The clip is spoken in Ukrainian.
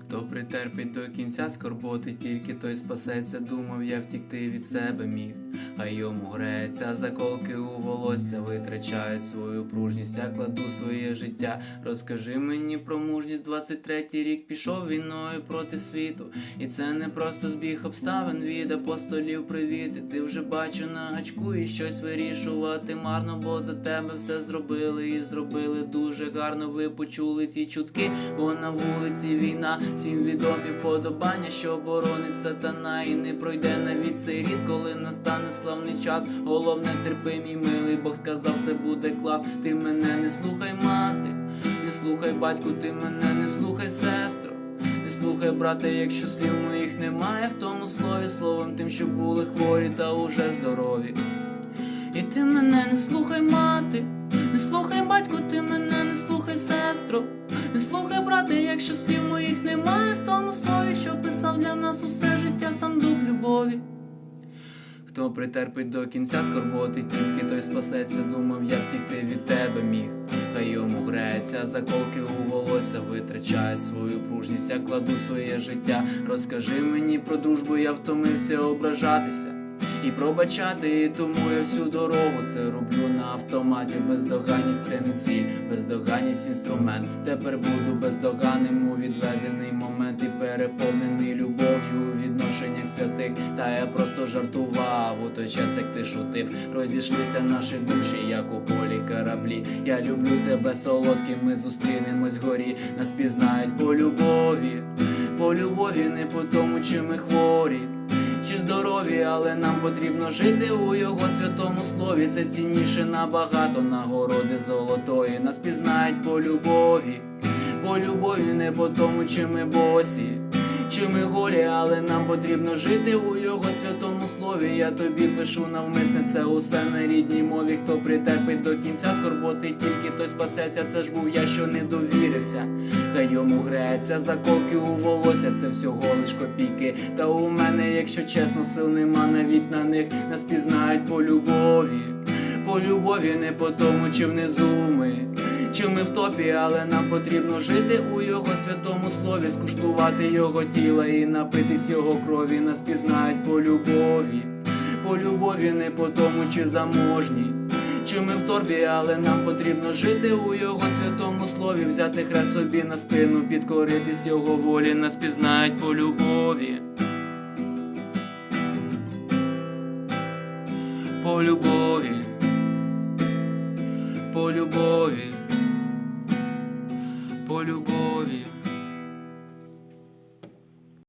Хто притерпить до кінця скорботи, тільки той спасеться, думав я втікти від себе міг. А йому греється заколки у волосся, витрачають свою пружність, я кладу своє життя. Розкажи мені про мужність, 23-й рік пішов війною проти світу. І це не просто збіг обставин від апостолів привіти. Ти вже бачу на гачку і щось вирішувати марно, бо за тебе все зробили і зробили дуже гарно. Ви почули ці чутки, бо на вулиці війна, всім відомі вподобання, що боронить сатана, і не пройде навіть цей рік, коли настане славний час. Головне терпи, мій милий, Бог сказав, все буде клас. Ти мене не слухай, мати, не слухай, батьку, ти мене не слухай, сестро. Не слухай, брате, якщо слів моїх немає в тому слові, словом тим, що були хворі та уже здорові. І ти мене не слухай, мати, не слухай, батьку, ти мене не слухай, сестро. Не слухай, брате, якщо слів моїх немає в тому слові, що писав для нас усе життя сам дух любові. Хто притерпить до кінця скорботи, тільки той спасеться, думав, я втікти від тебе міг. Хай йому греється, заколки у волосся витрачає свою пружність, я кладу своє життя. Розкажи мені про дружбу, я втомився ображатися. І пробачати, і тому я всю дорогу це роблю на автоматі. Бездоганність це не ціль, бездоганність інструмент. Тепер буду бездоганним у відведений момент і переповнений любов'ю у святих. Та я просто жартував у той час, як ти шутив. Розійшлися наші душі, як у полі кораблі. Я люблю тебе солодким, ми зустрінемось вгорі. Нас пізнають по любові, по любові, не по тому, чи ми хворі чи здорові, але нам потрібно жити у його святому слові. Це цінніше набагато нагороди золотої. Нас пізнають по любові, по любові, не по тому, чи ми босі, чи ми голі, але нам потрібно жити у його святому слові. Я тобі пишу навмисне, це усе на рідній мові. Хто притерпить до кінця скорботи, тільки той спасеться. Це ж був я, що не довірився. Хай йому греється заколки у волосся, це всього лиш копійки. Та у мене, якщо чесно, сил нема навіть на них. Нас пізнають по любові, по любові, не по тому, чи внизу ми. Чи ми в топі, але нам потрібно жити у його святому слові, скуштувати його тіла і напитись його крові. Нас пізнають по любові, по любові, не по тому, чи заможні. Чи ми в торбі, але нам потрібно жити у його святому слові, взяти хрест собі на спину, підкоритись його волі, нас пізнають по любові. По любові, по любові, по любові.